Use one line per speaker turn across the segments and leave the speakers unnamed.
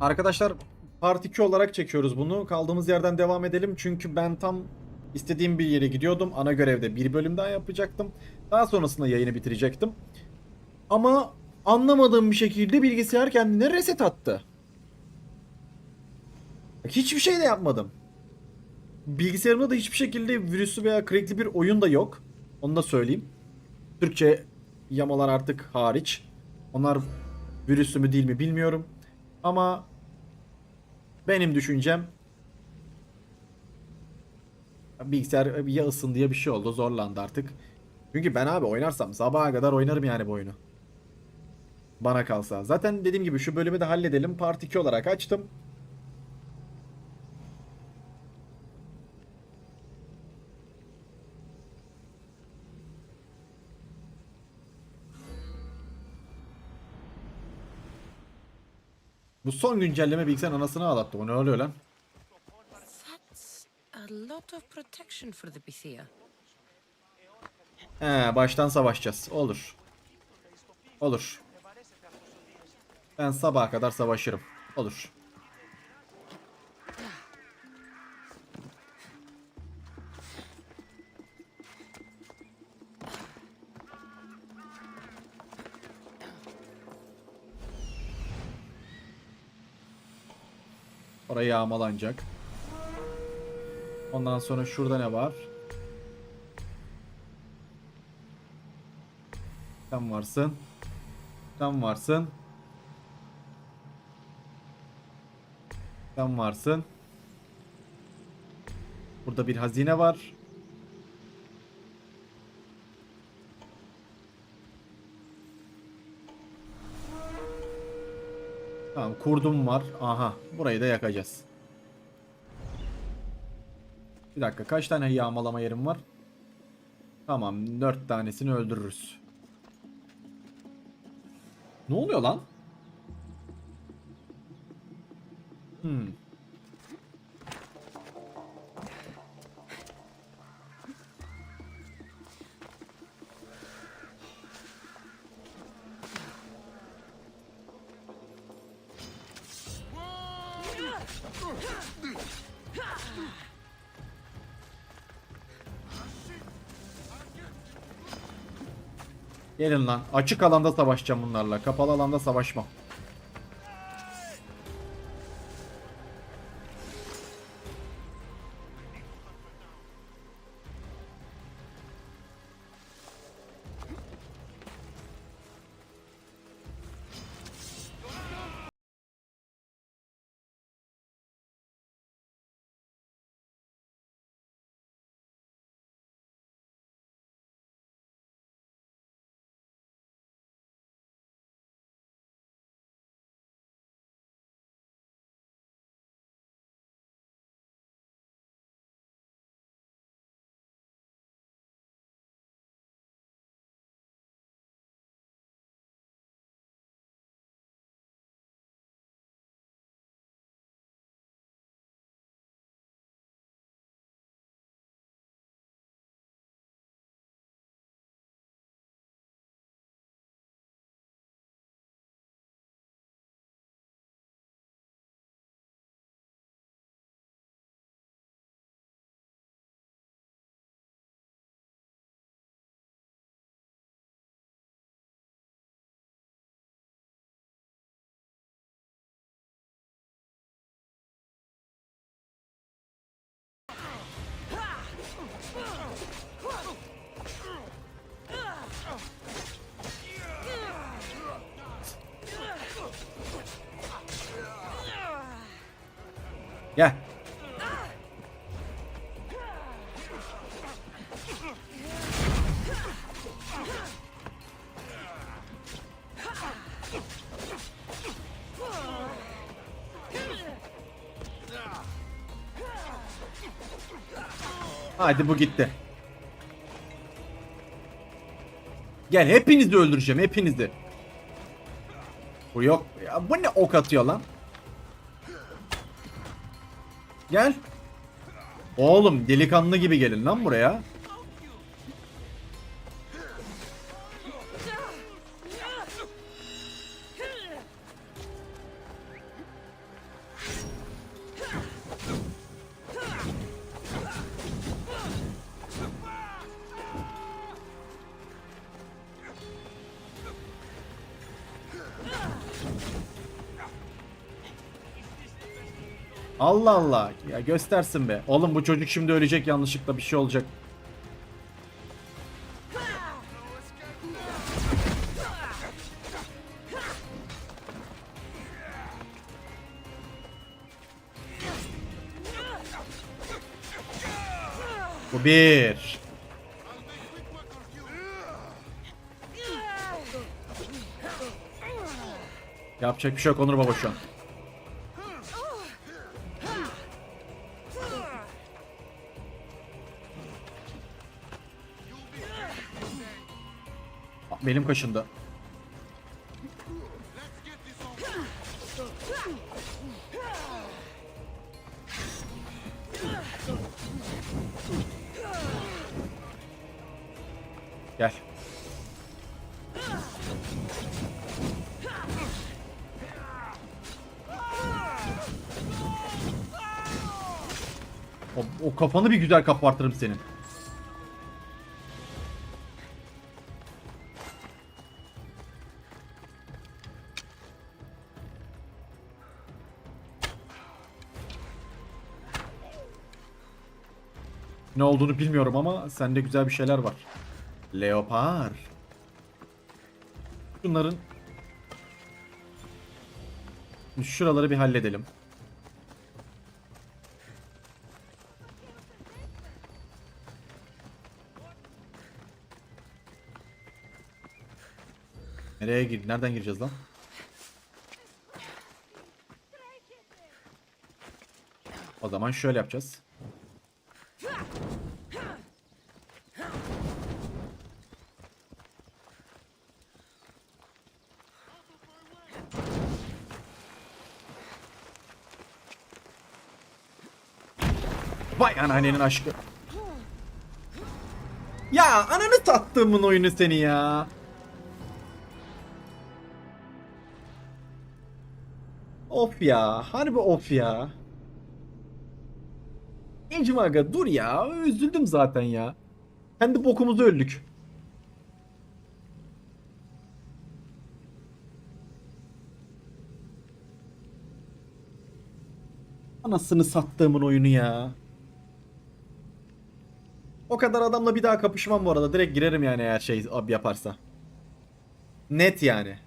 Arkadaşlar Part 2 olarak çekiyoruz bunu. Kaldığımız yerden devam edelim. Çünkü ben tam istediğim bir yere gidiyordum. Ana görevde bir bölüm daha yapacaktım. Daha sonrasında yayını bitirecektim. Ama anlamadığım bir şekilde bilgisayar kendine reset attı. Hiçbir şey de yapmadım. Bilgisayarımda da hiçbir şekilde virüsü veya crackli bir oyun da yok. Onu da söyleyeyim. Türkçe yamalar artık hariç. Onlar virüslü mü değil mi bilmiyorum. Ama benim düşüncem bilgisayar ya ısın diye bir şey oldu. Zorlandı artık. Çünkü ben abi oynarsam sabaha kadar oynarım yani bu oyunu. Bana kalsa. Zaten dediğim gibi şu bölümü de halledelim. Part 2 olarak açtım. Bu son güncelleme bilgisayarın anasını ağlattı. O ne oluyor lan? He, baştan savaşacağız. Olur. Olur. Ben sabaha kadar savaşırım. Olur. Orayı yağmalanacak. Ondan sonra şurada ne var? Sen varsın. Sen varsın. Sen varsın. Burada bir hazine var. Tamam kurdum var. Aha burayı da yakacağız. Bir dakika kaç tane yağmalama yerim var? Tamam 4 tanesini öldürürüz. Ne oluyor lan? Hmm. Gelin lan. Açık alanda savaşacağım bunlarla. Kapalı alanda savaşmam. Gel. Hadi bu gitti. Gel hepinizi öldüreceğim hepinizi. Bu yok. Ya bu ne ok atıyor lan? Gel. Oğlum delikanlı gibi gelin lan buraya. Allah Allah. Ya göstersin be. Oğlum bu çocuk şimdi ölecek yanlışlıkla bir şey olacak. Bu bir. Yapacak bir şey yok Onur Baba şu an. Benim kaşındı. Gel. O, o kafanı bir güzel kapartırım senin. Ne olduğunu bilmiyorum ama sende güzel bir şeyler var. Leopar. Şunların Şuraları bir halledelim. Nereye gir? Nereden gireceğiz lan? O zaman şöyle yapacağız. Vay anneannenin aşkı. Ya ananı tattığımın oyunu seni ya. Of ya. Harbi of ya. Encim dur ya. Üzüldüm zaten ya. Kendi bokumuzu öldük. Anasını sattığımın oyunu ya. O kadar adamla bir daha kapışmam bu arada. Direkt girerim yani eğer şey yaparsa. Net yani.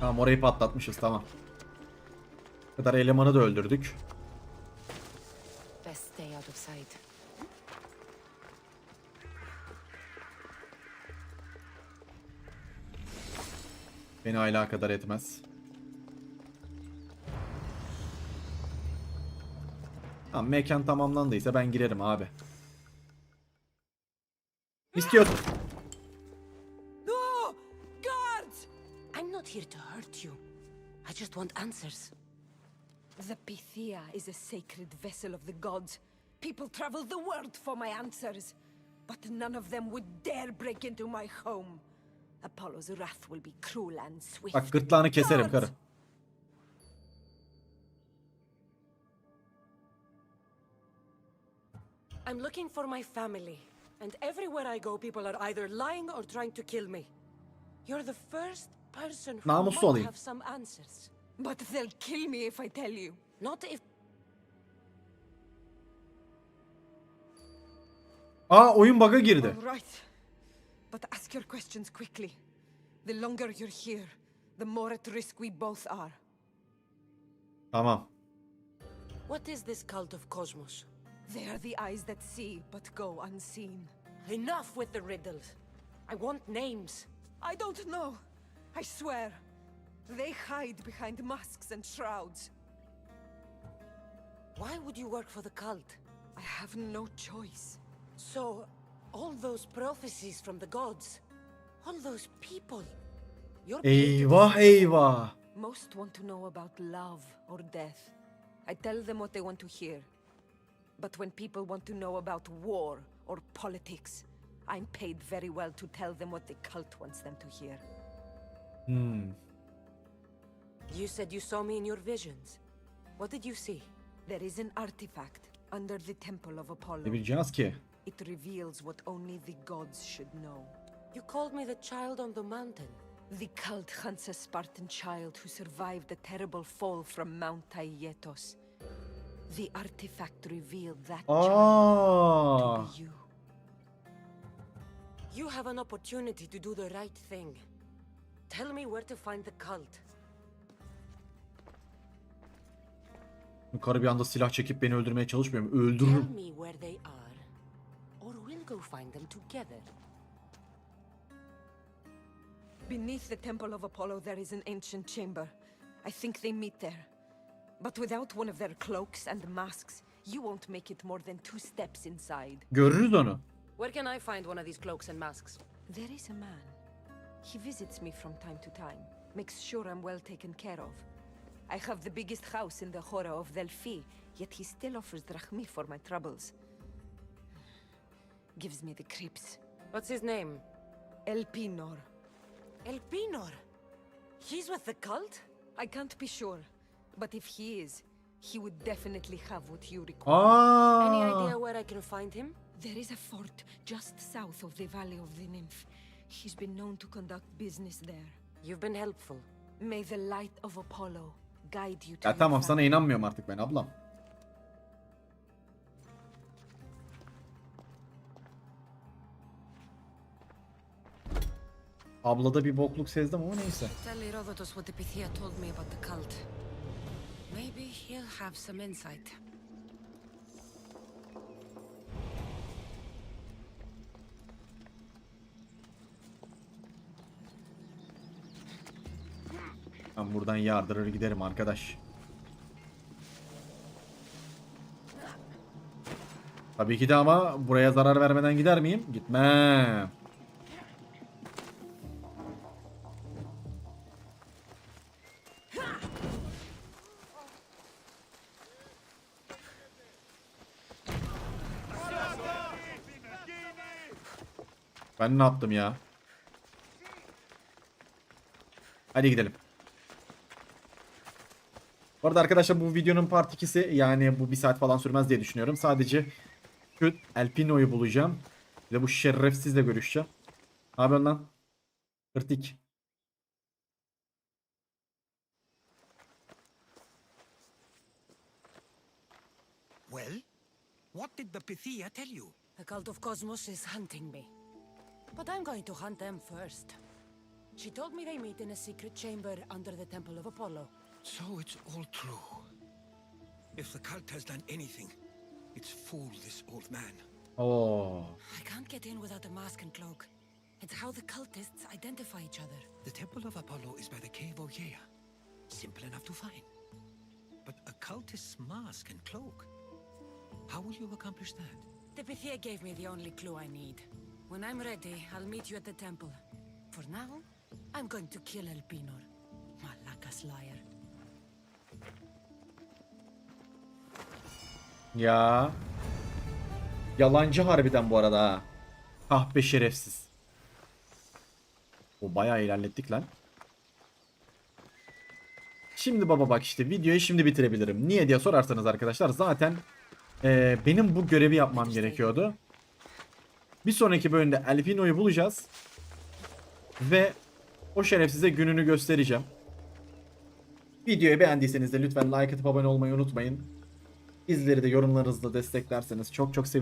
Tamam orayı patlatmışız tamam. Bu kadar elemanı da öldürdük.
Sight.
Beni hala kadar etmez. Tamam mekan tamamlandıysa ben girerim abi. İstiyorsun.
No! Guards! I'm not here to hurt you. I just want answers.
The Pythia is a sacred vessel of the gods. People travel the world for my answers. But none of them would dare break into my home. Apollo's wrath will be cruel and swift.
Bak gırtlağını keserim karı.
I'm looking for my family. And everywhere I go, people are either lying or trying to kill me. You're the first person who
Namuslu
might
olayım.
have some answers.
But they'll kill me if I tell you.
Not if
Aa oyun bug'a girdi.
All right. But ask your questions quickly. The longer you're here, the more at risk we both are.
Tamam.
what is this cult of Cosmos?
They are the eyes that see, but go unseen.
Enough with the riddles. I want names.
I don't know. I swear. They hide behind masks and shrouds.
Why would you work for the cult?
I have no choice.
So, all those prophecies from the gods, all those people. You're
Eyvah eyvah.
Most want to know about love or death. I tell them what they want to hear. But when people want to know about war or politics, I'm paid very well to tell them what the cult wants them to hear.
Hmm.
You said you saw me in your visions. What did you see?
There is an artifact under the Temple of Apollo.
Ki?
It reveals what only the gods should know.
You called me the child on the mountain.
The cult hunts a Spartan child who survived the terrible fall from Mount Aietos. The artifact revealed that ah.
child
to be you.
You have an opportunity to do the right thing. Tell me where to find the cult.
Karı bir anda silah çekip beni öldürmeye çalışmıyor mu?
Tell
Öldürürüm.
Find them together.
Beneath the Temple of Apollo, there is an ancient chamber. I think they meet there. But without one of their cloaks and masks, you won't make it more than two steps inside.
Görürüz onu.
Where can I find one of these cloaks and masks?
There is a man. He visits me from time to time, makes sure I'm well taken care of. I have the biggest house in the Hora of Delphi, yet he still offers drachmi for my troubles. Gives me the creeps.
What's his name?
Elpinor.
Elpinor. He's with the cult?
I can't be sure, but if he is, he would definitely have what you require.
Aa.
Any idea where I can find him?
There is a fort just south of the Valley of the Nymph. He's been known to conduct business there.
You've been helpful.
May the light of Apollo guide you to
Ya
your
tamam sana inanmıyorum artık ben ablam. Ablada bir bokluk sezdim ama neyse.
Tell Herodotus what the Pythia told me about the cult. Maybe he'll have some insight.
Ben buradan yardırır giderim arkadaş. Tabii ki de ama buraya zarar vermeden gider miyim? Gitmem. Ben ne yaptım ya? Hadi gidelim. Bu arada arkadaşlar bu videonun part 2'si yani bu bir saat falan sürmez diye düşünüyorum. Sadece şu Elpino'yu bulacağım. Bir de bu şerefsizle görüşeceğim. Ne yapıyorsun lan? Kırtik.
Well, what did the Pythia tell you?
The cult of Cosmos is hunting me. But I'm going to hunt them first. She told me they meet in a secret chamber under the Temple of Apollo.
So it's all true. If the cult has done anything, it's fooled this old man.
Oh.
I can't get in without a mask and cloak. It's how the cultists identify each other.
The Temple of Apollo is by the Cave of Yea. Simple enough to find. But a cultist's mask and cloak? How will you accomplish that?
The Pythia gave me the only clue I need. When I'm ready, I'll meet you at the temple. For now, I'm going to kill Elpinor. Malakas liar.
Ya. Yalancı harbiden bu arada ha. Kahpe şerefsiz. O bayağı ilerlettik lan. Şimdi baba bak işte videoyu şimdi bitirebilirim. Niye diye sorarsanız arkadaşlar zaten eee, benim bu görevi yapmam gerekiyordu. Bir sonraki bölümde Elpino'yu bulacağız. Ve o şerefsize gününü göstereceğim. Videoyu beğendiyseniz de lütfen like atıp abone olmayı unutmayın. Bizleri de yorumlarınızla desteklerseniz çok çok sevinirim.